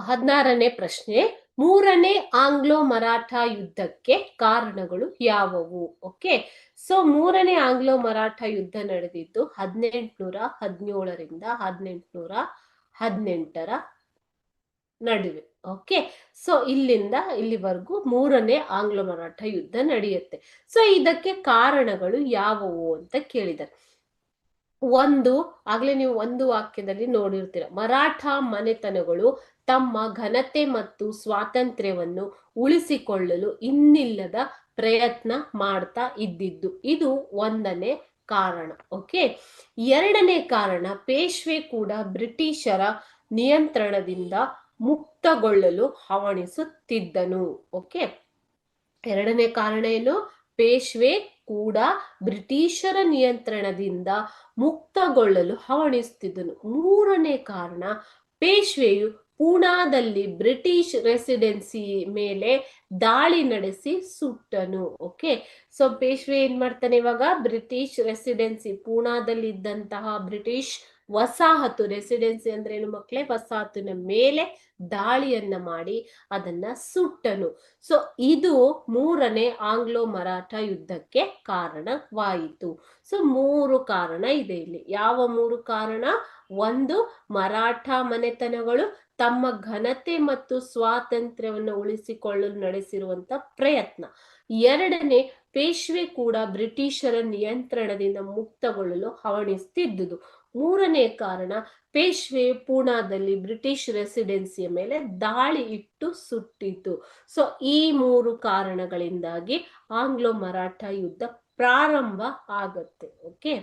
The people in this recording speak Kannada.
ಹದಿನಾರನೇ ಪ್ರಶ್ನೆ, ಮೂರನೇ ಆಂಗ್ಲೋ ಮರಾಠ ಯುದ್ಧಕ್ಕೆ ಕಾರಣಗಳು ಯಾವುವು? ಓಕೆ ಸೊ ಮೂರನೇ ಆಂಗ್ಲೋ ಮರಾಠ ಯುದ್ಧ ನಡೆದಿದ್ದು ಹದಿನೆಂಟುನೂರ ಹದಿನೇಳರಿಂದ ಹದಿನೆಂಟುನೂರ ಹದಿನೆಂಟರ ನಡುವೆ. ಓಕೆ ಸೊ ಇಲ್ಲಿಂದ ಇಲ್ಲಿವರೆಗೂ ಮೂರನೇ ಆಂಗ್ಲ ಮರಾಠ ಯುದ್ಧ ನಡೆಯುತ್ತೆ. ಸೊ ಇದಕ್ಕೆ ಕಾರಣಗಳು ಯಾವುವು ಅಂತ ಕೇಳಿದ್ದಾರೆ. ಒಂದು, ಆಗ್ಲೇ ನೀವು ಒಂದು ವಾಕ್ಯದಲ್ಲಿ ನೋಡಿರ್ತೀರ. ಮರಾಠ ಮನೆತನಗಳು ತಮ್ಮ ಘನತೆ ಮತ್ತು ಸ್ವಾತಂತ್ರ್ಯವನ್ನು ಉಳಿಸಿಕೊಳ್ಳಲು ಇನ್ನಿಲ್ಲದ ಪ್ರಯತ್ನ ಮಾಡ್ತಾ ಇದ್ದಿದ್ದು. ಇದು ಒಂದನೇ ಕಾರಣ, ಓಕೆ? ಎರಡನೇ ಕಾರಣ, ಪೇಶ್ವೆ ಕೂಡ ಬ್ರಿಟಿಷರ ನಿಯಂತ್ರಣದಿಂದ ಮುಕ್ತಗೊಳ್ಳಲು ಹವಣಿಸುತ್ತಿದ್ದನು, ಓಕೆ? ಎರಡನೇ ಕಾರಣ ಏನು? ಪೇಶ್ವೆ ಕೂಡ ಬ್ರಿಟಿಷರ ನಿಯಂತ್ರಣದಿಂದ ಮುಕ್ತಗೊಳ್ಳಲು ಹವಣಿಸುತ್ತಿದ್ದನು. ಮೂರನೇ ಕಾರಣ, ಪೇಶ್ವೆಯು ಪೂನಾದಲ್ಲಿ ಬ್ರಿಟಿಷ್ ರೆಸಿಡೆನ್ಸಿ ಮೇಲೆ ದಾಳಿ ನಡೆಸಿ ಸುಟ್ಟನು. ಓಕೆ ಸೊ ಪೇಶ್ವೆ ಏನ್ ಮಾಡ್ತಾನೆ ಇವಾಗ? ಬ್ರಿಟಿಷ್ ರೆಸಿಡೆನ್ಸಿ ಪೂನಾದಲ್ಲಿ ಇದ್ದಂತಹ ಬ್ರಿಟಿಷ್ ವಸಾಹತು, ರೆಸಿಡೆನ್ಸಿ ಅಂದ್ರೆ ಏನು ಮಕ್ಕಳೇ ವಸಾಹತಿನ ಮೇಲೆ ದಾಳಿಯನ್ನ ಮಾಡಿ ಅದನ್ನ ಸುಟ್ಟನು. ಸೊ ಇದು ಮೂರನೇ ಆಂಗ್ಲೋ ಮರಾಠ ಯುದ್ಧಕ್ಕೆ ಕಾರಣವಾಯಿತು. ಸೊ ಮೂರು ಕಾರಣ ಇದೆ ಇಲ್ಲಿ. ಯಾವ ಮೂರು ಕಾರಣ? ಒಂದು, ಮರಾಠ ಮನೆತನಗಳು ತಮ್ಮ ಘನತೆ ಮತ್ತು ಸ್ವಾತಂತ್ರ್ಯವನ್ನು ಉಳಿಸಿಕೊಳ್ಳಲು ನಡೆಸಿರುವಂತ ಪ್ರಯತ್ನ. ಎರಡನೇ, ಪೇಶ್ವೆ ಕೂಡ ಬ್ರಿಟಿಷರ ನಿಯಂತ್ರಣದಿಂದ ಮುಕ್ತಗೊಳ್ಳಲು ಹವಣಿಸುತ್ತಿದ್ದುದು ಮೂರನೇ ಕಾರಣ ಪೇಶ್ವೆ ಪೂನಾದಲ್ಲಿ ಬ್ರಿಟಿಷ್ ರೆಸಿಡೆನ್ಸಿಯ ಮೇಲೆ ದಾಳಿ ಇಟ್ಟು ಸುಟ್ಟಿತು ಸೊ ಈ ಮೂರು ಕಾರಣಗಳಿಂದಾಗಿ ಆಂಗ್ಲೋ ಮರಾಠ ಯುದ್ಧ ಪ್ರಾರಂಭ ಆಗತ್ತೆ ಓಕೆ